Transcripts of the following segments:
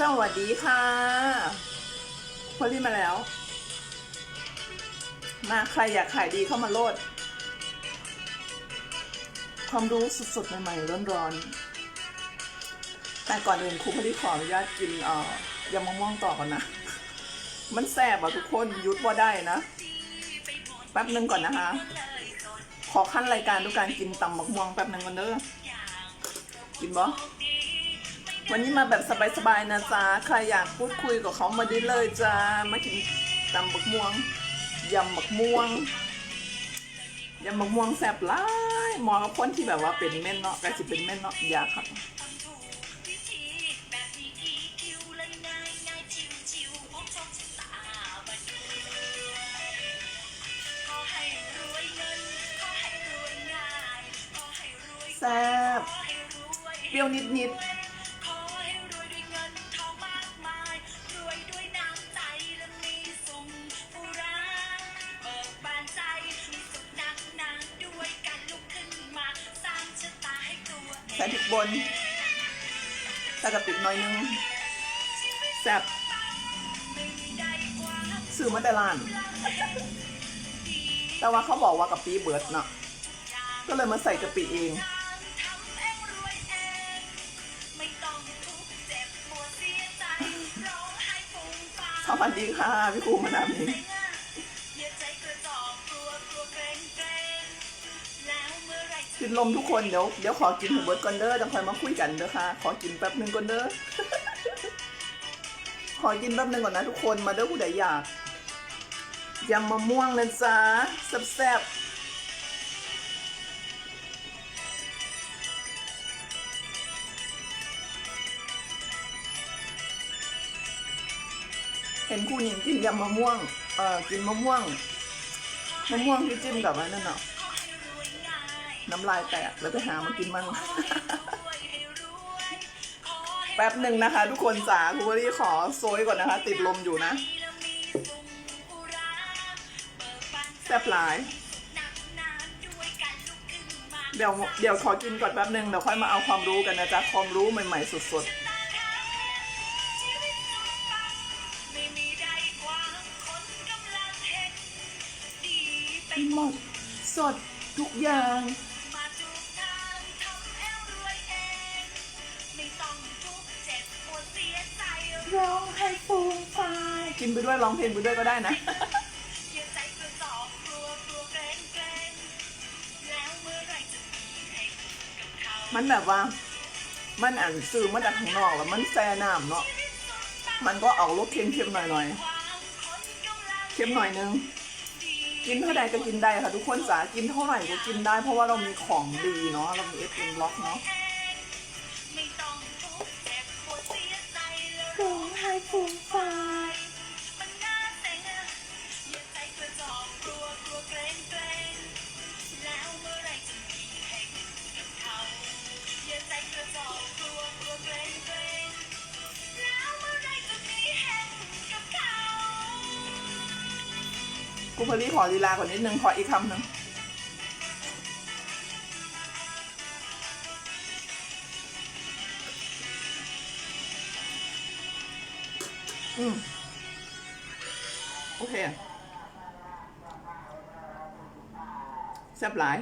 สวัสดีค่ะพอลี่มาแล้ว มาใครอยากขายดีเข้ามาโลด ความรู้สดๆใหม่ๆร้อนๆ แต่ก่อนอื่นครูพอลี่ขออนุญาตกินเอ่อยำมะม่วงต่อก่อนนะ มันแสบอะทุกคนยุดว่าได้นะ แป๊บหนึ่งก่อนนะคะ ขอขั้นรายการด้วยการกินตำมะม่วงแป๊บหนึ่งก่อนเด้อกินบ่ วันนี้มาแบบสบายๆนะจ๊ะใครอยากพูดคุยกับเขามาได้เลยจ้ามากินตำบักม่วงยำบักม่วงยำบักม่วงแซ่บหลายหมอกับคนที่แบบว่าเป็นเม่นเนาะกสิเป็นเม่นเนาะอยากครับแซ่บเปรี้ยวนิดข แซ่บไม่ได้กว่าซื้อมาแต่ร้าน แต่ว่าเขาบอกว่ากะปิเบิดเนาะก็เลยมาใส่กะปิเองทำเองรวยเองไม่ต้องทุกข์เจ็บปวดเสียใจร้องไห้ฟูมฟายสวัสดีค่ะ พี่ครูมาดามเองอย่าใจกระจอกกลัวกลัวเกรงเกรงแล้วเมื่อไหรจะกินลมทุกคนเดี๋ยวเดี๋ยวขอกินให้เบิร์ดก่อนเด้อจะคอยมาคุยกันเด้อค่ะ ขอกินแป๊บหนึงก่อนเด้อข อกินแป๊บหนึงก่อนนะทุกคนมาเด้อผู้ใดอยากยำมะม่วงนะจ๊ะแซ่บๆเห็นคู่หญิงกินยำมะม่วง เอ่อ กินมะม่วง มะม่วงที่จิ้มกับอันนั่นเนาะน้ำลายแตกแล้วไปหามากินมั่ง แป๊บหนึ่งนะคะ ทุกคนจ๋าครูวรี่ขอโซยก่อนนะคะ ติดลมอยู่นะแซ่บหลาย เดี๋ยวเดี๋ยวขอกินก่อนแป๊บหนึ่งเดี๋ยวค่อยมาเอาความรู้กันนะจ๊ะ ความรู้ใหม่ ๆสุดๆหมดสดทุกอย่าง กินไปด้วยร้องเพลงไปด้วยก็ได้นะ มันแบบว่า มันอ่านซื้อมาจากข้างนอกแล้วมันแซ่น้ำเนาะ มันก็ออกรสเค็มๆหน่อยความคนกำลังๆเค็มหน่อยนึง กินเท่าใดก็กินได้ค่ะทุกคนจ๋า กินเท่าไหร่ก็กินได้ เพราะว่าเรามีของดีเนาะ เรามีเอฟเอ็มล็อกเนาะ กูพอลี่ขอลีลาก่อนนิดนึงขออีกคำหนึ่งอืมโอเคแซ่บหลาย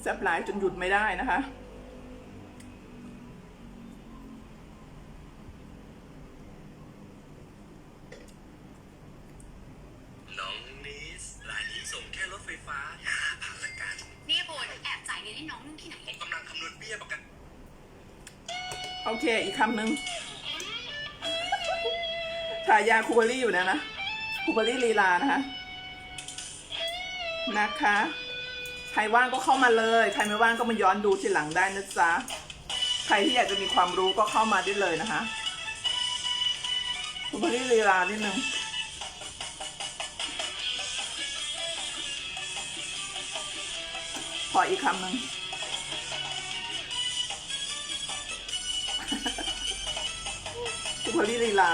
แซ่บหลายจนหยุดไม่ได้นะคะำหนึ่งถ่ายยาคูเบอรี่อยู่นะนะคูเบอรี่ลีลานะคะนะคะ ใครว่างก็เข้ามาเลย ใครไม่ว่างก็มาย้อนดูทีหลังได้นะจ๊ะ ใครที่อยากจะมีความรู้ก็เข้ามาได้เลยนะคะคูเบอรี่ลีลานิดนึงขออีกคำหนึ่ง ทุกคนลีลา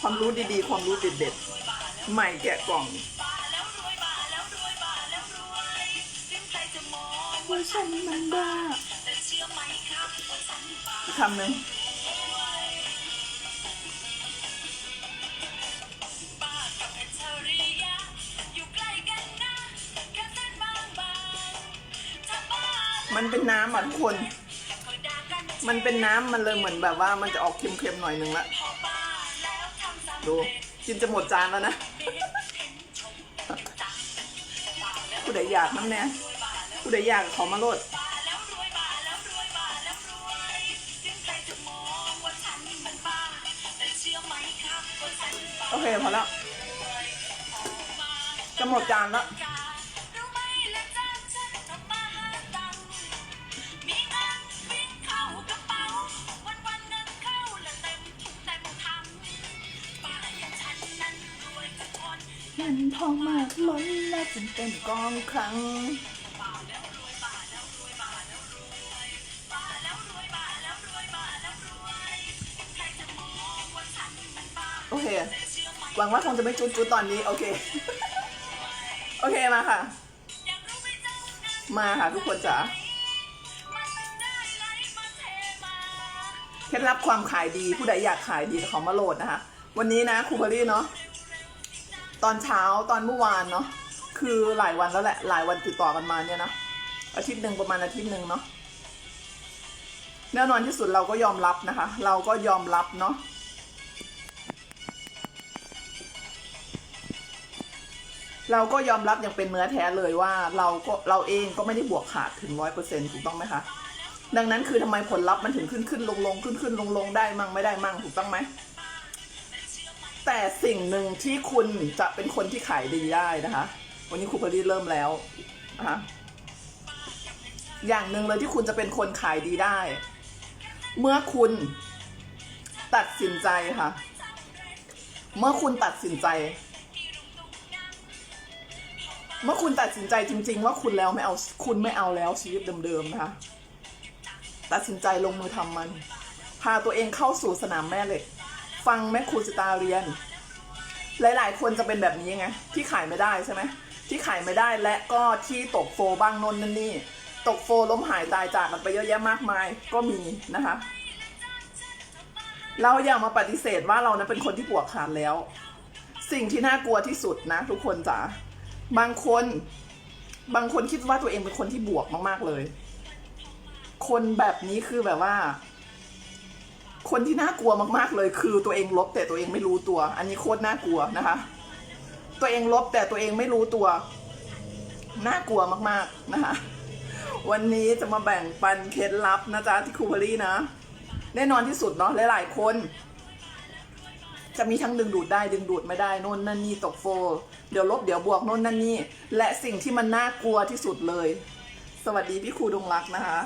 ความรู้ดีๆ ความรู้เด็ดๆ ใหม่แกะกล่องบ้าแล้วรวยบ้าแล้วรวยบ้าแล้วรวยถึงใครจะมองว่าฉันมันบ้าแต่เชื่อไหมครับว่าฉันบ้าอีกคำหนึ่งบ้ากับอัจฉริยะอยู่ใกล้กันนะแค่เส้นบางๆถ้าบ้ามันเป็นน้ำอะทุกคนคอยด่ากัน มันเป็นน้ำมันเลยเหมือนแบบว่ามันจะออกเค็มๆหน่อยนึงละ ดู กินจะหมดจานแล้วนะผู้ใดอยากน้ำแน่ผู้ใดอยากขอมาโลดบ้าแล้วรวยบ้าแล้วรวยบ้าแล้วรวยถึงใครจะมองว่าฉันมันบ้าแต่เชื่อไหมครับว่าฉันบ้าโอเคพอแล้วจะหมดจานแล้ว นทองมากล้นและจนเป็นกองคลังบ้งโอเค หวังว่าคงจะไม่จุดจุดๆตอนนี้ โอเค โอเค มาค่ะ มาค่ะทุกคนจ๋าเคล็ดลับความขายดีผู้ใดอยากขายดีเขามาโหลดนะคะ วันนี้นะครูพอลี่เนาะ ตอนเช้าตอนเมื่อวานเนาะคือหลายวันแล้วแหละ หลายวันติดต่อกันมาเนี่ยนะอาทิตย์หนึ่งประมาณอาทิตย์หนึ่งเนาะแน่นอนที่สุดเราก็ยอมรับนะคะ เราก็ยอมรับเนาะเราก็ยอมรับอย่างเป็นเนื้อแท้เลยว่าเราก็เราเองก็ไม่ได้บวกขาดถึงร้อยเปอร์เซ็นต์ถูกต้องไหมคะ ดังนั้นคือทำไมผลลัพธ์มันถึงขึ้นขึ้นลงลงขึ้นขึ้นลงลงได้มั่งไม่ได้มั่งถูกต้องไหม แต่สิ่งหนึ่งที่คุณจะเป็นคนที่ขายดีได้นะคะ วันนี้ครูพอดีเริ่มแล้วนะคะอย่างหนึ่งเลยที่คุณจะเป็นคนขายดีได้ เมื่อคุณตัดสินใจค่ะ เมื่อคุณตัดสินใจ เมื่อคุณตัดสินใจจริง ๆ ว่าคุณแล้วไม่เอาคุณไม่เอาแล้วชีวิตเดิมๆนะคะ ตัดสินใจลงมือทำมัน พาตัวเองเข้าสู่สนามแม่เหล็ก ฟังแม่ครูสตาเรียน หลาย ๆ คนจะเป็นแบบนี้ไงที่ขายไม่ได้ใช่ไหมที่ขายไม่ได้และก็ที่ตกโฟบ้างนนนั่นนี่ ตกโฟล้มหายตายจากกันไปเยอะแยะมากมายก็มีนะคะ เราอย่ามาปฏิเสธว่าเรานะเป็นคนที่ปวกขาดแล้ว สิ่งที่น่ากลัวที่สุดนะ ทุกคนจ๋าบางคน บางคนคิดว่าตัวเองเป็นคนที่บวกมาก ๆเลย คนแบบนี้คือแบบว่า คนที่น่ากลัวมากๆเลย คือตัวเองลบแต่ตัวเองไม่รู้ตัว อันนี้โคตรน่ากลัวนะคะ ตัวเองลบแต่ตัวเองไม่รู้ตัว น่ากลัวมากๆนะคะ วันนี้จะมาแบ่งปันเคล็ดลับนะจ๊ะที่ครูพอลลี่นะ แน่นอนที่สุดเนาะหลายๆคน จะมีทั้งดึงดูดได้ดึงดูดไม่ได้โน่นนั่นนี่ตกโฟลเดี๋ยวลบเดี๋ยวบวกโน่นนั่นนี่ และสิ่งที่มันน่ากลัวที่สุดเลย สวัสดีพี่ครูดงรักนะคะ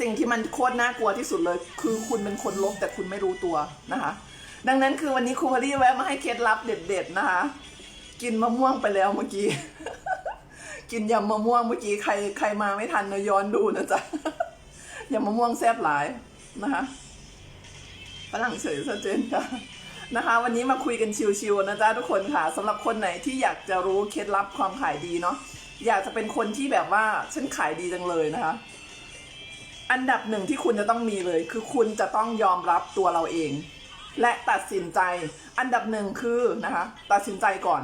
สิ่งที่มันโคตรน่ากลัวที่สุดเลย คือคุณเป็นคนลบแต่คุณไม่รู้ตัวนะคะ ดังนั้นคือวันนี้ครูพอลลี่แวะมาให้เคล็ดลับเด็ด ๆนะคะ กินมะม่วงไปแล้วเมื่อกี้ กินยำมะม่วงเมื่อกี้ใครใครมาไม่ทันนะย้อนดูนะจ๊ะยำมะม่วงแซ่บหลายนะคะฝรั่งเฉยซะเจนค่ะนะคะ วันนี้มาคุยกันชิวๆนะจ๊ะทุกคนค่ะสำหรับคนไหนที่อยากจะรู้เคล็ดลับความขายดีเนาะอยากจะเป็นคนที่แบบว่าฉันขายดีจังเลยนะคะ อันดับหนึ่งที่คุณจะต้องมีเลย คือคุณจะต้องยอมรับตัวเราเอง และตัดสินใจ อันดับหนึ่งคือนะคะตัดสินใจก่อน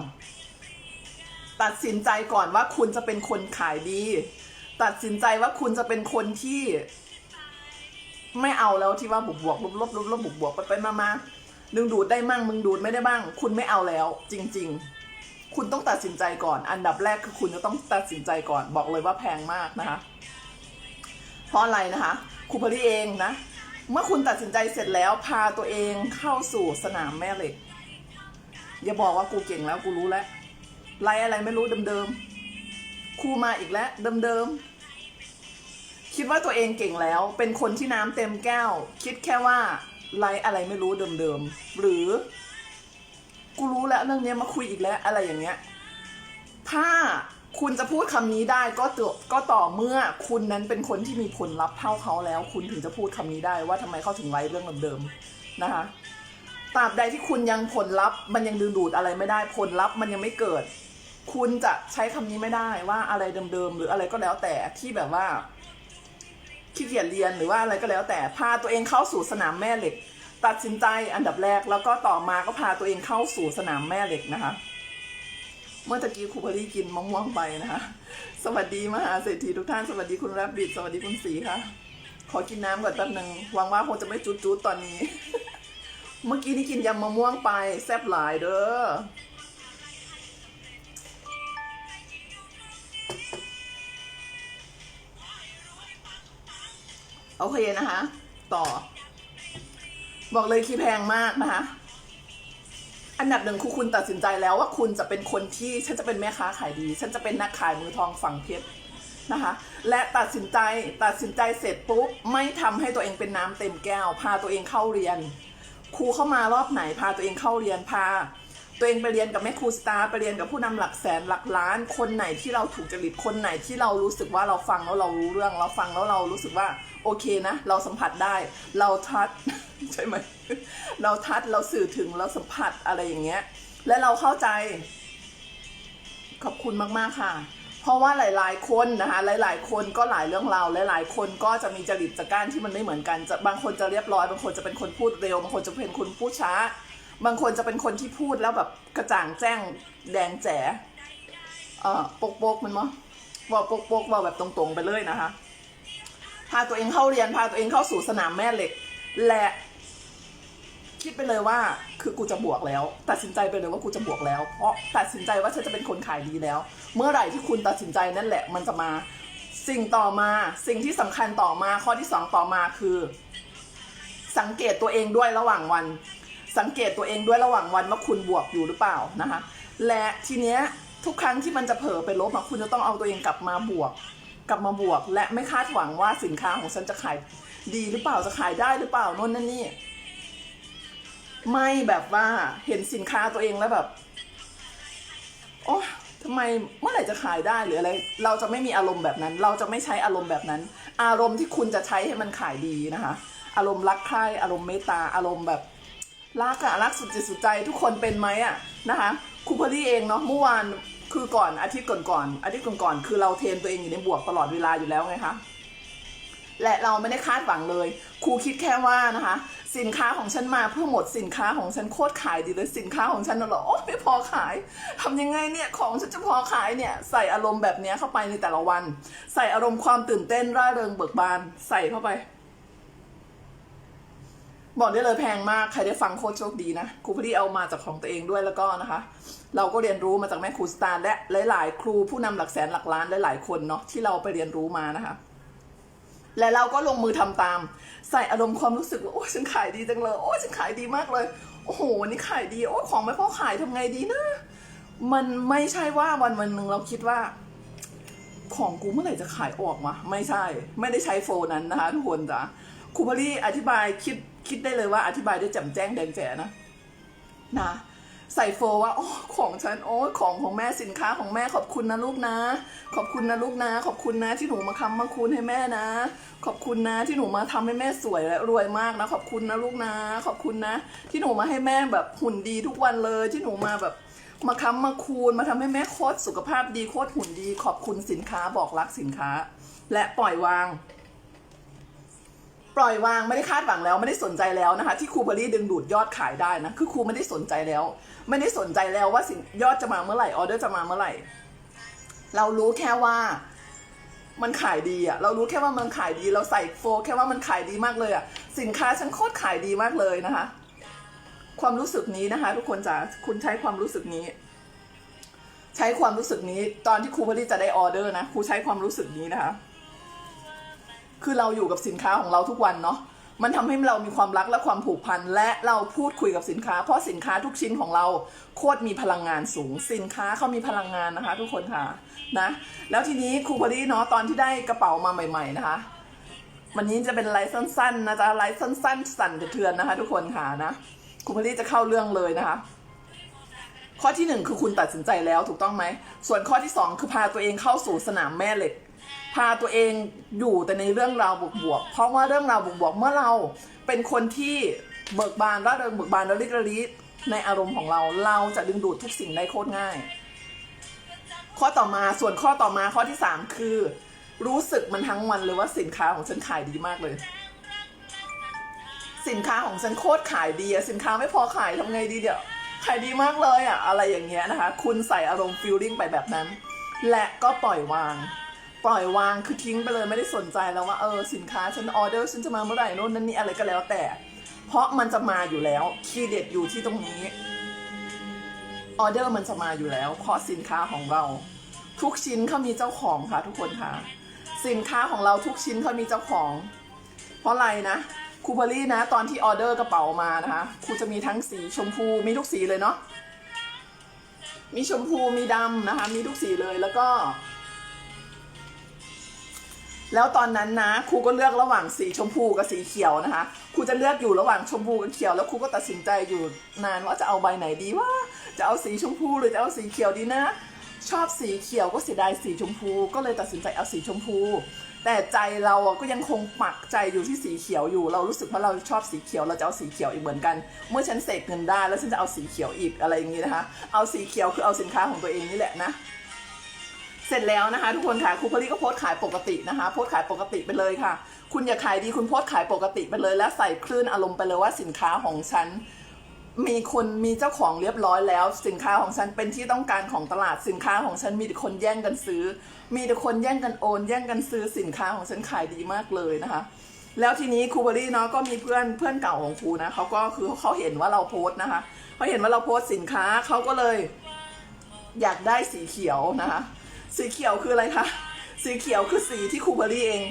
ตัดสินใจก่อนว่าคุณจะเป็นคนขายดี ตัดสินใจว่าคุณจะเป็นคนที่ ไม่เอาแล้วที่ว่าบวกบวกลบลบลบลบบวกบวกไปไปมามาดึงดูดได้มั่งมึงดูดไม่ได้บ้าง คุณไม่เอาแล้ว จริง ๆ คุณต้องตัดสินใจก่อน อันดับแรกคือคุณจะต้องตัดสินใจก่อน บอกเลยว่าแพงมากนะคะ ราะอะไรนะคะครูพอลี่เองนะ เมื่อคุณตัดสินใจเสร็จแล้วพาตัวเองเข้าสู่สนามแม่เหล็ก อย่าบอกว่ากูเก่งแล้วกูรู้แล้วไล่อะไรไม่รู้เดิมๆครูมาอีกแล้วเดิมๆคิดว่าตัวเองเก่งแล้ว เป็นคนที่น้ำเต็มแก้ว คิดแค่ว่าไล่อะไรไม่รู้เดิมๆหรือ กูรู้แล้วเรื่องนี้มาคุยอีกแล้วอะไรอย่างเงี้ยถ้า คุณจะพูดคำนี้ได้ก็ต่อก็ต่อเมื่อคุณนั้นเป็นคนที่มีผลลัพธ์เท่าเขาแล้ว คุณถึงจะพูดคำนี้ได้ว่าทำไมเขาถึงไล่เรื่องเดิมๆนะคะตราบใดที่คุณยังผลลัพธ์มันยังดึงดูดอะไรไม่ได้ผลลัพธ์มันยังไม่เกิด คุณจะใช้คำนี้ไม่ได้ว่าอะไรเดิมๆหรืออะไรก็แล้วแต่ที่แบบว่าขี้เกียจเรียนหรือว่าอะไรก็แล้ว แต่พาตัวเองเข้าสู่สนามแม่เหล็ก ตัดสินใจอันดับแรกแล้วก็ต่อมาก็พาตัวเองเข้าสู่สนามแม่เหล็กนะคะ เมื่อตะกี้ครูพอลี่กินมะม่วงไปนะคะ สวัสดีมหาเศรษฐีทุกท่าน สวัสดีคุณแรบบิด สวัสดีคุณสีค่ะ ขอกินน้ำก่อนแป๊บหนึ่งหวังว่าคงจะไม่จุดๆตอนนี้ เมื่อกี้นี่กินยำมะม่วงไป แซ่บหลายเด้อ โอเคนะคะ ต่อ บอกเลยคีแพงมากนะคะ อันดับหนึ่งคือคุณตัดสินใจแล้วว่าคุณจะเป็นคนที่ฉันจะเป็นแม่ค้าขายดี ฉันจะเป็นนักขายมือทองฝั่งเพชรนะคะ และตัดสินใจตัดสินใจเสร็จปุ๊บไม่ทำให้ตัวเองเป็นน้ำเต็มแก้ว พาตัวเองเข้าเรียน ครูเข้ามารอบไหนพาตัวเองเข้าเรียนพา ตัวเองไปเรียนกับแม่ครูสตาร์ไปเรียนกับผู้นำหลักแสนหลักล้าน คนไหนที่เราถูกจริตคนไหนที่เรารู้สึกว่าเราฟังแล้วเรารู้เรื่องเราฟังแล้วเรารู้สึกว่า โอเคนะ เราสัมผัสได้ เราทัดใช่ไหมเราทัดเราสื่อถึงเราสัมผัสอะไรอย่างเงี้ย และเราเข้าใจ ขอบคุณมากๆค่ะ เพราะว่าหลาย ๆ คนนะคะหลาย ๆ คนก็หลายเรื่องราวหลาย ๆ คนก็จะมีจริตจักร้านที่มันไม่เหมือนกันจะบางคนจะเรียบร้อย บางคนจะเป็นคนพูดเร็ว บางคนจะเป็นคนพูดช้า บางคนจะเป็นคนที่พูดแล้วแบบกระจ่างแจ้งแดงแจ๋เอ่อปกปกมันมั้งว่าปกปกว่าแบบตรงๆไปเลยนะคะ พาตัวเองเข้าเรียนพาตัวเองเข้าสู่สนามแม่เหล็ก และคิดไปเลยว่าคือกูจะบวกแล้ว ตัดสินใจไปเลยว่ากูจะบวกแล้ว เพราะตัดสินใจว่าฉันจะเป็นคนขายดีแล้ว เมื่อไหร่ที่คุณตัดสินใจนั่นแหละมันจะมา สิ่งต่อมาสิ่งที่สำคัญต่อมาข้อที่สองต่อมาคือ สังเกตตัวเองด้วยระหว่างวัน สังเกตตัวเองด้วยระหว่างวันว่าคุณบวกอยู่หรือเปล่านะคะ และทีเนี้ยทุกครั้งที่มันจะเผลอไปลบคุณจะต้องเอาตัวเองกลับมาบวก กลับมาบวก และไม่คาดหวังว่าสินค้าของฉันจะขายดีหรือเปล่าจะขายได้หรือเปล่าโน่นนั่นนี่ไม่แบบว่าเห็นสินค้าตัวเองแล้วแบบ โอ้ทำไมเมื่อไหร่จะขายได้หรืออะไร เราจะไม่มีอารมณ์แบบนั้น เราจะไม่ใช้อารมณ์แบบนั้น อารมณ์ที่คุณจะใช้ให้มันขายดีนะคะ อารมณ์รักใคร่อารมณ์เมตตาอารมณ์แบบรักอะรักสุดจิตสุดใจทุกคนเป็นไหมอะนะคะครูพอลี่เองเนาะเมื่อวาน คือก่อนอาทิตย์ก่อนๆอาทิตย์ก่อนๆคือเราเทรนตัวเองอยู่ในบวกตลอดเวลาอยู่แล้วไงคะและเราไม่ได้คาดหวังเลย ครูคิดแค่ว่านะคะ สินค้าของฉันมาเพื่อหมดสินค้าของฉันโคตรขายดีเลยสินค้าของฉันน่ะเหรอโอ้ไม่พอขายทำยังไงเนี่ยของฉันจะพอขายเนี่ยใส่อารมณ์แบบนี้เข้าไปในแต่ละวัน ใส่อารมณ์ความตื่นเต้นร่าเริงเบิกบานใส่เข้าไป บอกได้เลยแพงมาก ใครได้ฟังโคตรโชคดีนะ ครูพอดีเอามาจากของตัวเองด้วยแล้วก็นะคะ เราก็เรียนรู้มาจากแม่ครูสตาร์และหลาย ๆ ครูผู้นำหลักแสนหลักล้านหลายๆคนเนาะที่เราไปเรียนรู้มานะคะ และเราก็ลงมือทำตาม ใส่อารมณ์ความรู้สึกว่าโอ้ฉันขายดีจังเลยโอ้ฉันขายดีมากเลยโอ้โหวันนี้ขายดีโอ้ของไม่พอขายทำไงดีนะ มันไม่ใช่ว่าวันวันหนึ่งเราคิดว่า ของกูเมื่อไหร่จะขายออกมาไม่ใช่ ไม่ได้ใช้โฟนนั้นนะคะทุกคนจ้ะครูพารีอธิบายคิด คิดได้เลยว่าอธิบายได้แจ่มแจ้งแดงแจ๋นะนะใส่โฟว่าโอ้ของฉันโอ้ของของแม่สินค้าของแม่ขอบคุณนะลูกนะ ขอบคุณนะลูกนะ ขอบคุณนะที่หนูมาค้ำมาคูณให้แม่นะ ขอบคุณนะที่หนูมาทำให้แม่สวยและรวยมากนะ ขอบคุณนะลูกนะ ขอบคุณนะ ที่หนูมาให้แม่แบบหุ่นดีทุกวันเลยที่หนูมาแบบมาค้ำมาคูณมาทำให้แม่โคตรสุขภาพดีโคตรหุ่นดี ขอบคุณสินค้าบอกรักสินค้า และปล่อยวาง ปล่อยวางไม่ได้คาดหวังแล้วไม่ได้สนใจแล้วนะคะ ที่ครูเบอรี่ดึงดูดยอดขายได้นะคือครูไม่ได้สนใจแล้ว ไม่ได้สนใจแล้วว่าสินยอดจะมาเมื่อไหร่ออเดอร์จะมาเมื่อไหร่ เรารู้แค่ว่ามันขายดีอะเรารู้แค่ว่ามันขายดี เราใส่โฟแค่ว่ามันขายดีมากเลยอะสินค้าฉันโคตรขายดีมากเลยนะคะ ความรู้สึกนี้นะคะ ทุกคนจ๋าคุณใช้ความรู้สึกนี้ ใช้ความรู้สึกนี้ ตอนที่ครูเบอรี่จะได้ออเดอร์นะครูใช้ความรู้สึกนี้นะคะ คือเราอยู่กับสินค้าของเราทุกวันเนาะมันทำให้เรามีความรักและความผูกพัน และเราพูดคุยกับสินค้า เพราะสินค้าทุกชิ้นของเราโคตรมีพลังงานสูง สินค้าเขามีพลังงานนะคะ ทุกคนค่ะนะแล้วทีนี้ครูพอดีเนาะตอนที่ได้กระเป๋ามาใหม่ ๆนะคะ วันนี้จะเป็นไลฟ์สั้นๆนะจ๊ะไลฟ์สั้นๆ สั่นกระเทือนนะคะ ทุกคนค่ะนะครูพอดีจะเข้าเรื่องเลยนะคะ ข้อที่หนึ่งคือคุณตัดสินใจแล้วถูกต้องไหมส่วนข้อที่สองคือพาตัวเองเข้าสู่สนามแม่เหล็ก พาตัวเองอยู่แต่ในเรื่องราวบวกๆเพราะว่าเรื่องราวบวกๆเมื่อเราเป็นคนที่เบิกบานร่าเริงเบิกบานระลิกระลิในอารมณ์ของเราเราจะดึงดูดทุกสิ่งได้โคตรง่าย ข้อต่อมาส่วนข้อต่อมาข้อที่สามคือ รู้สึกมันทั้งวันเลยว่าสินค้าของฉันขายดีมากเลย สินค้าของฉันโคตรขายดีอะสินค้าไม่พอขายทำไงดีเดี๋ยวขายดีมากเลยอะอะไรอย่างเงี้ยนะคะ คุณใส่อารมณ์ฟิลลิ่งไปแบบนั้น และก็ปล่อยวาง ปล่อยวางคือทิ้งไปเลยไม่ได้สนใจแล้วว่าเออสินค้าฉันออเดอร์ฉันจะมาเมื่อไหร่โน่นนั่นนี่อะไรก็แล้วแต่ เพราะมันจะมาอยู่แล้วคีย์เด็ดอยู่ที่ตรงนี้ออเดอร์มันจะมาอยู่แล้ว เพราะสินค้าของเรา ทุกชิ้นเขามีเจ้าของค่ะทุกคนค่ะ สินค้าของเราทุกชิ้นเขามีเจ้าของ เพราะอะไรนะครูพอลี่นะ ตอนที่ออเดอร์กระเป๋ามานะคะครูจะมีทั้งสีชมพูมีทุกสีเลยเนาะมีชมพูมีดำนะคะ มีทุกสีเลยแล้วก็ แล้วตอนนั้นนะครูก็เลือกระหว่างสีชมพูกับสีเขียวนะคะครูจะเลือกอยู่ระหว่างชมพูกับเขียว แล้วครูก็ตัดสินใจอยู่นานว่าจะเอาใบไหนดีว่าจะเอาสีชมพูหรือจะเอาสีเขียวดีนะ ชอบสีเขียวก็เสียดายสีชมพู ก็เลยตัดสินใจเอาสีชมพู แต่ใจเราก็ยังคงปักใจอยู่ที่สีเขียวอยู่ เรารู้สึกว่าเราชอบสีเขียวเราจะเอาสีเขียวอีกเหมือนกัน เมื่อฉันเสกเงินได้แล้วฉันจะเอาสีเขียวอีกอะไรอย่างนี้นะคะ เอาสีเขียวคือเอาสินค้าของตัวเองนี่แหละนะ เสร็จแล้วนะคะ ทุกคนค่ะครูพลีก็โพสขายปกตินะคะ โพสขายปกติไปเลยค่ะ คุณอย่าขายดีคุณโพสขายปกติไปเลย แล้วใส่คลื่นอารมณ์ไปเลยว่าสินค้าของฉันมีคนมีเจ้าของเรียบร้อยแล้ว สินค้าของฉันเป็นที่ต้องการของตลาดสินค้าของฉันมีแต่คนแย่งกันซื้อ มีแต่คนแย่งกันโอน แย่งกันซื้อสินค้าของฉันขายดีมากเลยนะคะ แล้วทีนี้ครูเบอรี่เนาะก็มีเพื่อนเพื่อนเก่าของครูนะเขาก็คือเขาเห็นว่าเราโพสต์นะคะเขาเห็นว่าเราโพสต์สินค้าเขาก็เลย อยากได้สีเขียวนะคะ สีเขียวคืออะไรคะ สีเขียวคือสีที่ครูเบอรี่เอง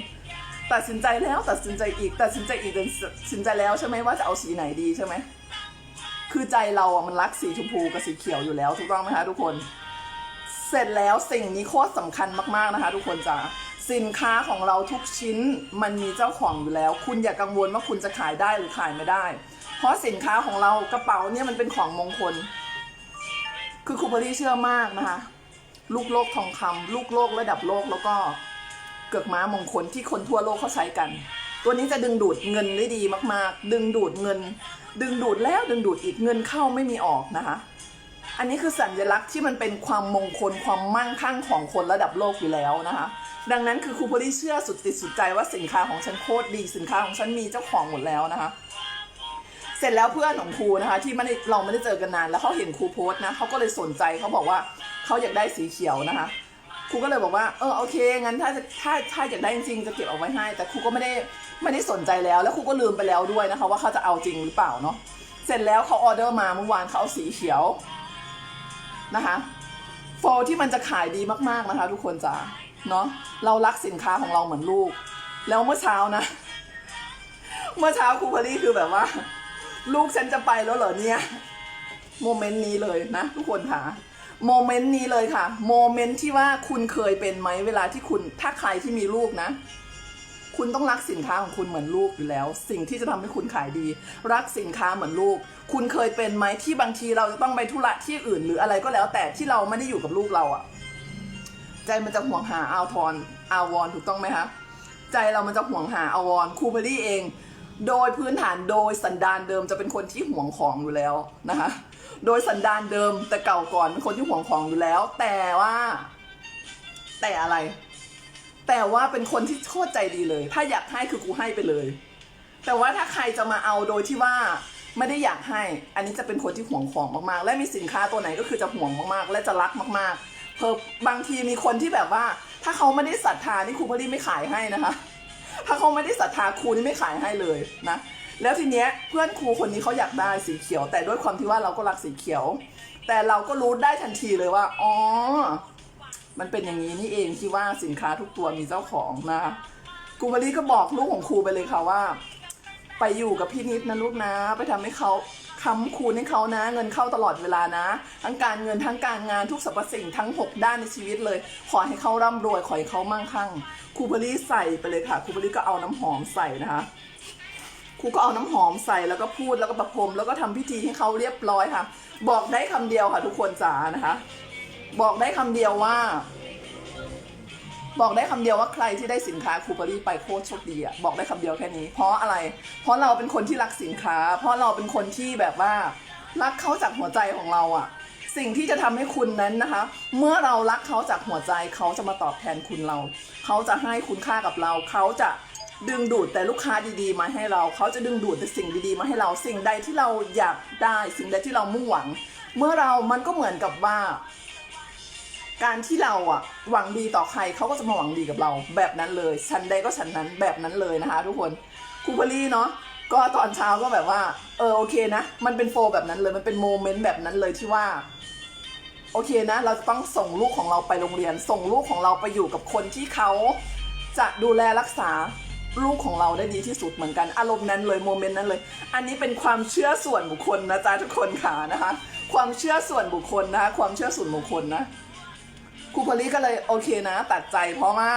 ตัดสินใจแล้วตัดสินใจอีก ตัดสินใจอีกตัดสินใจแล้วใช่ไหมว่าจะเอาสีไหนดีใช่ไหมคือใจเราอะมันรักสีชมพูกับสีเขียวอยู่แล้วถูกต้องไหมคะทุกคน เสร็จแล้วสิ่งนี้โคตรสำคัญมากๆนะคะ ทุกคนจ๋าสินค้าของเราทุกชิ้นมันมีเจ้าของอยู่แล้ว คุณอย่ากังวลว่าคุณจะขายได้หรือขายไม่ได้ เพราะสินค้าของเรากระเป๋าเนี่ยมันเป็นของมงคล คือครูเบอรี่เชื่อมากนะคะ ลูกโลกทองคำลูกโลกระดับโลกแล้วก็เกือกม้ามงคลที่คนทั่วโลกเขาใช้กัน ตัวนี้จะดึงดูดเงินได้ดีมาก ๆ ดึงดูดเงิน ดึงดูดแล้วดึงดูดอีกเงินเข้าไม่มีออกนะคะ อันนี้คือสัญลักษณ์ที่มันเป็นความมงคลความมั่งคั่งของคนระดับโลกอยู่แล้วนะคะ ดังนั้นคือครูพอลี่เชื่อสุดติดสุดใจว่าสินค้าของฉันโคตรดีสินค้าของฉันมีเจ้าของหมดแล้วนะคะเสร็จแล้วเพื่อนของครูนะคะที่ไม่ได้เราไม่ได้เจอกันนาน แล้วเขาเห็นครูโพสต์นะเขาก็เลยสนใจเขาบอกว่า เขาอยากได้สีเขียวนะคะครูก็เลยบอกว่าเออโอเคงั้นถ้าจะถ้าถ้าอยากได้จริงๆจะเก็บเอาไว้ให้ แต่ครูก็ไม่ได้ไม่ได้สนใจแล้ว แล้วครูก็ลืมไปแล้วด้วยนะคะ ว่าเขาจะเอาจริงหรือเปล่าเนาะเสร็จแล้วเขาออเดอร์มาเมื่อวานเขาเอาสีเขียวนะคะโฟลที่มันจะขายดีมากๆนะคะ ทุกคนจ๋าเนาะเรารักสินค้าของเราเหมือนลูก แล้วเมื่อเช้านะ เมื่อเช้าครูพอลี่คือแบบว่า ลูกฉันจะไปแล้วเหรอเนี่ยโมเมนต์นี้เลยนะ ทุกคนค่ะ โมเมนต์นี้เลยค่ะ โมเมนต์ที่ว่าคุณเคยเป็นไหมเวลาที่คุณถ้าใครที่มีลูกนะ คุณต้องรักสินค้าของคุณเหมือนลูกอยู่แล้ว สิ่งที่จะทำให้คุณขายดี รักสินค้าเหมือนลูก คุณเคยเป็นไหมที่บางทีเราจะต้องไปธุระที่อื่น หรืออะไรก็แล้ว แต่ที่เราไม่ได้อยู่กับลูกเราอะใจมันจะห่วงหาอาวทรอาวรถูกต้องไหมคะใจเรามันจะห่วงหาอาวรครูเบอรี่เอง โดยพื้นฐานโดยสันดานเดิมจะเป็นคนที่ห่วงของอยู่แล้วนะคะ โดยสันดานเดิมแต่เก่าก่อนเป็นคนที่ห่วงของอยู่แล้ว แต่ว่า แต่อะไร แต่ว่าเป็นคนที่โคตรใจดีเลย ถ้าอยากให้คือกูให้ไปเลย แต่ว่าถ้าใครจะมาเอาโดยที่ว่าไม่ได้อยากให้ อันนี้จะเป็นคนที่ห่วงของมากๆ และมีสินค้าตัวไหนก็คือจะห่วงมากๆ และจะรักมากๆ เพอบางทีมีคนที่แบบว่า ถ้าเขาไม่ได้ศรัทธานี่ครูพอดีไม่ขายให้นะคะ ถ้าเขาไม่ได้ศรัทธาครูนี่ไม่ขายให้เลยนะ แล้วทีเนี้ยเพื่อนครูคนนี้เขาอยากได้สีเขียว แต่ด้วยความที่ว่าเราก็รักสีเขียว แต่เราก็รู้ได้ทันทีเลยว่าอ๋อมันเป็นอย่างนี้นี่เองที่ว่าสินค้าทุกตัวมีเจ้าของนะคะครูมารีก็บอกลูกของครูไปเลยค่ะว่า ไปอยู่กับพี่นิดนะลูกนะ ไปทำให้เขา ค้ำคูณให้เขานะ เงินเข้าตลอดเวลานะ ทั้งการเงินทั้งการงานทุกสรรพสิ่งทั้ง 6 ด้านในชีวิตเลย ขอให้เขาร่ำรวยขอให้เขามั่งคั่งครูบรีใส่ไปเลยค่ะครูบรีก็เอาน้ำหอมใส่นะคะครูก็เอาน้ำหอมใส่แล้วก็พูดแล้วก็ประพรมแล้วก็ทำพิธีให้เขาเรียบร้อยค่ะ บอกได้คำเดียวค่ะทุกคนจ๋านะคะ บอกได้คำเดียวว่า บอกได้คำเดียวว่าใครที่ได้สินค้าคูเปอรี่ไปโคตรโชคดีอะบอกได้คำเดียวแค่นี้ เพราะอะไร เพราะเราเป็นคนที่รักสินค้า เพราะเราเป็นคนที่แบบว่า รักเขาจากหัวใจของเราอะสิ่งที่จะทำให้คุณนั้นนะคะ เมื่อเรารักเขาจากหัวใจเขาจะมาตอบแทนคุณเรา เขาจะให้คุณค่ากับเรา เขาจะดึงดูดแต่ลูกค้าดีๆ มาให้เรา เขาจะดึงดูดแต่สิ่งดีๆ มาให้เรา สิ่งใดที่เราอยากได้ สิ่งใดที่เรามุ่งหวัง เมื่อเรามันก็เหมือนกับว่า การที่เราอะหวังดีต่อใครเขาก็จะมาหวังดีกับเรา แบบนั้นเลยฉันใดก็ฉันนั้นแบบนั้นเลยนะคะ ทุกคนครูพลี่เนาะก็ตอนเช้าก็แบบว่า เออโอเคนะ มันเป็นโฟลแบบนั้นเลยมันเป็นโมเมนต์แบบนั้นเลยที่ว่าโอเคนะ เราจะต้องส่งลูกของเราไปโรงเรียน ส่งลูกของเราไปอยู่กับคนที่เขาจะดูแลรักษาลูกของเราได้ดีที่สุดเหมือนกัน อารมณ์นั้นเลยโมเมนต์นั้นเลย อันนี้เป็นความเชื่อส่วนบุคคลนะจ๊ะทุกคนค่ะนะคะ ความเชื่อส่วนบุคคลนะคะความเชื่อส่วนบุคคลนะ ครูพลีก็เลยโอเคนะ ตัดใจเพราะว่า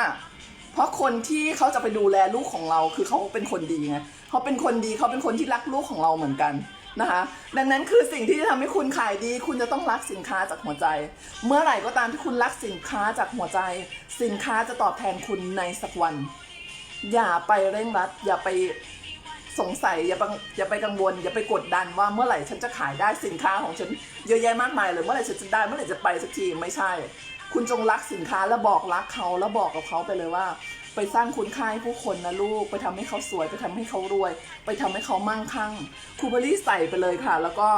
เพราะคนที่เขาจะไปดูแลลูกของเรา คือเขาเป็นคนดีไงเขาเป็นคนดีเขาเป็นคนที่รักลูกของเราเหมือนกันนะคะ ดังนั้นคือสิ่งที่จะทำให้คุณขายดี คุณจะต้องรักสินค้าจากหัวใจ เมื่อไหร่ก็ตามที่คุณรักสินค้าจากหัวใจ สินค้าจะตอบแทนคุณในสักวัน อย่าไปเร่งรัด อย่าไปสงสัยอย่าไปอย่าไปกังวล อย่าไปกดดันว่าเมื่อไหร่ฉันจะขายได้สินค้าของฉันเยอะแยะมากมายเลยเมื่อไหร่ฉันจะได้เมื่อไหร่จะไปสักทีไม่ใช่ คุณจงรักสินค้าแล้วบอกรักเขาแล้วบอกกับเขาไปเลยว่า ไปสร้างคุณค่าให้ผู้คนนะลูก ไปทำให้เขาสวย ไปทำให้เขารวย ไปทำให้เขามั่งคั่งครูเบอรี่ใส่ไปเลยค่ะ แล้วก็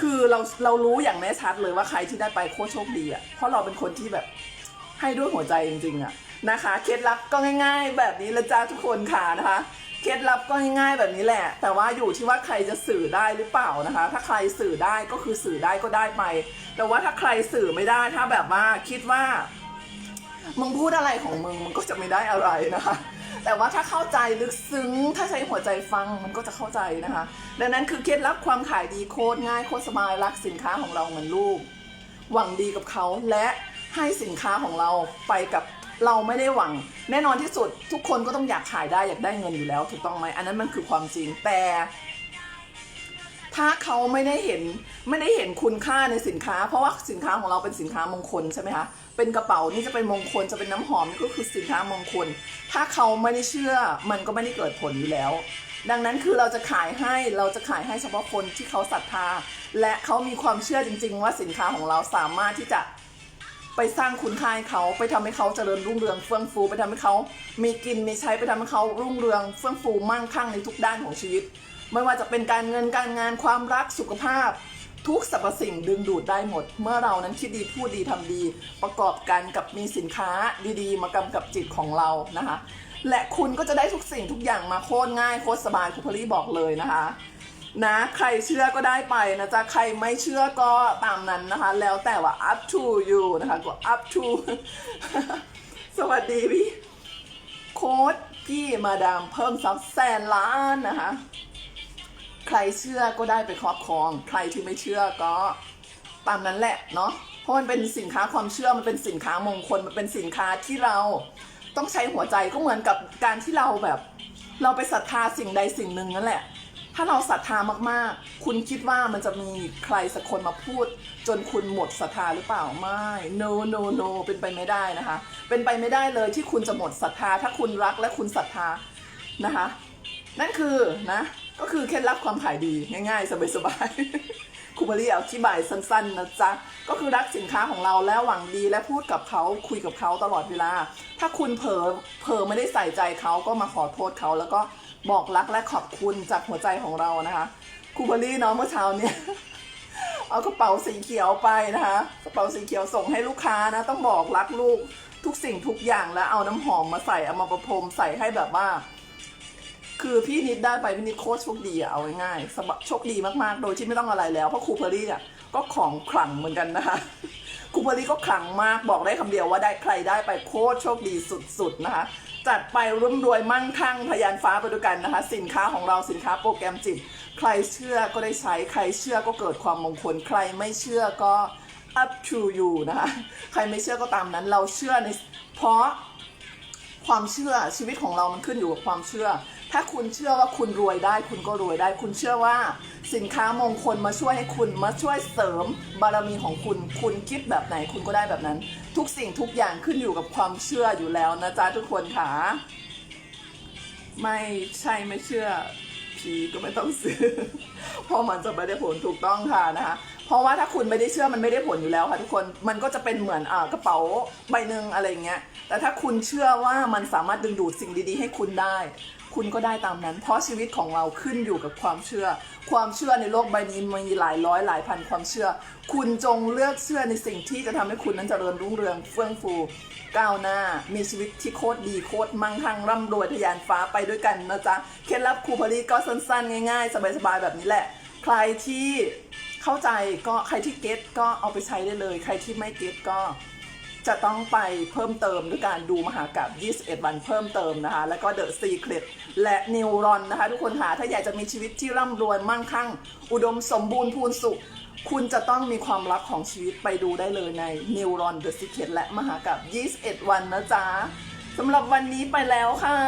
คือเราเรารู้อย่างแน่ชัดเลยว่าใครที่ได้ไปโคตรโชคดีอะเพราะเราเป็นคนที่แบบให้ด้วยหัวใจจริงๆอะนะคะ เคล็ดลับก็ง่าย ๆ แบบนี้ละจ้าทุกคนค่ะนะคะ เคล็ดลับก็ง่ายๆแบบนี้แหละ แต่ว่าอยู่ที่ว่าใครจะสื่อได้หรือเปล่านะคะ ถ้าใครสื่อได้ก็คือสื่อได้ก็ได้ไป แต่ว่าถ้าใครสื่อไม่ได้ถ้าแบบว่าคิดว่า มึงพูดอะไรของมึงมันก็จะไม่ได้อะไรนะคะ แต่ว่าถ้าเข้าใจลึกซึ้ง ถ้าใช้หัวใจฟังมันก็จะเข้าใจนะคะ ดังนั้นคือเคล็ดลับความขายดีโคตรง่ายโคตรสบายรักสินค้าของเราเหมือนลูกหวังดีกับเขาและให้สินค้าของเราไปกับ เราไม่ได้หวัง แน่นอนที่สุดทุกคนก็ต้องอยากขายได้อยากได้เงินอยู่แล้ว ถูกต้องไหมอันนั้นมันคือความจริงแต่ ถ้าเขาไม่ได้เห็นไม่ได้เห็นคุณค่าในสินค้า เพราะว่าสินค้าของเราเป็นสินค้ามงคลใช่ไหมคะเป็นกระเป๋านี่จะเป็นมงคลจะเป็นน้ำหอมนี่ก็คือสินค้ามงคล ถ้าเขาไม่ได้เชื่อมันก็ไม่ได้เกิดผลอยู่แล้ว ดังนั้นคือเราจะขายให้เราจะขายให้เฉพาะคนที่เขาศรัทธา และเขามีความเชื่อจริง ๆ ว่าสินค้าของเราสามารถที่จะ ไปสร้างคุณค่าให้เขาไปทำให้เขาเจริญรุ่งเรืองเฟื่องฟู ไปทำให้เขามีกินมีใช้ไปทำให้เขารุ่งเรืองเฟื่องฟูมั่งคั่งในทุกด้านของชีวิต ไม่ว่าจะเป็นการเงินการงานความรักสุขภาพ ทุกสรรพสิ่งดึงดูดได้หมด เมื่อเรานั้นคิดดีพูดดีทำดี ประกอบกันกับมีสินค้าดีๆ มากำกับจิตของเรานะคะ และคุณก็จะได้ทุกสิ่งทุกอย่างมาโคตรง่ายโคตรสบายคุณพลีบอกเลยนะคะ นะใครเชื่อก็ได้ไปนะจ๊ะใครไม่เชื่อก็ตามนั้นนะคะ แล้วแต่ว่า up to you นะคะก็ up to สวัสดีพี่ โค้ดพี่มาดามเพิ่มซับแสนล้านนะคะ ใครเชื่อก็ได้ไปครอบครอง ใครที่ไม่เชื่อก็ตามนั้นแหละเนาะเพราะมันเป็นสินค้าความเชื่อมันเป็นสินค้ามงคลมันเป็นสินค้าที่เราต้องใช้หัวใจก็เหมือนกับการที่เราแบบ เราไปศรัทธาสิ่งใดสิ่งหนึ่งนั่นแหละ ถ้าเราศรัทธามากๆ คุณคิดว่ามันจะมีใครสักคนมาพูด จนคุณหมดศรัทธาหรือเปล่าไม่ no no no เป็นไปไม่ได้นะคะ เป็นไปไม่ได้เลยที่คุณจะหมดศรัทธา ถ้าคุณรักและคุณศรัทธานะคะ นั่นคือนะก็คือเคล็ดลับความขายดีง่าย ๆ สบายๆครูมารีอธิบายสั้นๆนะจ๊ะก็คือรักสินค้าของเราแล้วหวังดีและพูดกับเขาคุยกับเขาตลอดเวลา ถ้าคุณเผลอเผลอไม่ได้ใส่ใจเขาก็มาขอโทษเขาแล้วก็ บอกรักและขอบคุณจากหัวใจของเรานะคะครูมารีเนาะเมื่อเช้าเนี่ยเอากระเป๋าสีเขียวไปนะคะ กระเป๋าสีเขียวส่งให้ลูกค้านะต้องบอกรักลูกทุกสิ่งทุกอย่างแล้วเอาน้ำหอมมาใส่เอามาประพรมใส่ให้แบบว่า คือพี่นิดได้ไปพี่นิดโคตรโชคดีอะเอาง่ายๆสบโชคดีมากๆ โดยที่ไม่ต้องอะไรแล้วเพราะครูเพอรี่เนี่ยก็ของขลังเหมือนกันนะคะครูเพอรี่ก็ขลังมากบอกได้คำเดียวว่าได้ใครได้ไปโคตรโชคดีสุดๆนะคะ จัดไปร่ำรวยมั่งคั่งพยานฟ้าไปด้วยกันนะคะ สินค้าของเราสินค้าโปรแกรมจิต ใครเชื่อก็ได้ใช้ใครเชื่อก็เกิดความมงคล ใครไม่เชื่อก็ up to you นะคะ ใครไม่เชื่อก็ตามนั้นเราเชื่อในเพราะ ความเชื่อชีวิตของเรามันขึ้นอยู่กับความเชื่อ ถ้าคุณเชื่อว่าคุณรวยได้ คุณก็รวยได้ คุณเชื่อว่า สินค้ามงคลมาช่วยให้คุณมาช่วยเสริมบารมีของคุณ คุณคิดแบบไหนคุณก็ได้แบบนั้น ทุกสิ่งทุกอย่างขึ้นอยู่กับความเชื่ออยู่แล้วนะจ๊ะทุกคนค่ะไม่ใช่ไม่เชื่อผีก็ไม่ต้องซื้อเพราะมันจะไม่ได้ผลถูกต้องค่ะนะคะ เพราะว่าถ้าคุณไม่ได้เชื่อมันไม่ได้ผลอยู่แล้วค่ะทุกคนมันก็จะเป็นเหมือนอกระเป๋าใบหนึ่งอะไรเงี้ยแต่ถ้าคุณเชื่อว่ามันสามารถดึงดูดสิ่งดีๆ ให้คุณได้ คุณก็ได้ตามนั้น เพราะชีวิตของเราขึ้นอยู่กับความเชื่อ ความเชื่อในโลกใบนี้มีหลายร้อยหลายพันความเชื่อ คุณจงเลือกเชื่อในสิ่งที่จะทำให้คุณนั้นเจริญรุ่งเรืองเฟื่องฟูก้าวหน้ามีชีวิตที่โคตรดีโคตรมั่งคั่งร่ำรวยทะยานฟ้าไปด้วยกันนะจ๊ะเคล็ดลับครูพอดีก็สั้นๆ ง่ายๆ สบายๆแบบนี้แหละ ใครที่ เข้าใจก็ใครที่เก็ตก็เอาไปใช้ได้เลย ใครที่ไม่เก็ตก็จะต้องไปเพิ่มเติมด้วยการดูมหากาบ21 วันเพิ่มเติมนะคะ แล้วก็ The Secret และ Neuron นะคะ ทุกคนหาถ้าอยากจะมีชีวิตที่ร่ำรวยมั่งคั่ง อุดมสมบูรณ์พูนสุข คุณจะต้องมีความลับของชีวิตไปดูได้เลยใน Neuron The Secret และมหากาบ21 วันนะจ๊ะสำหรับวันนี้ไปแล้วค่ะ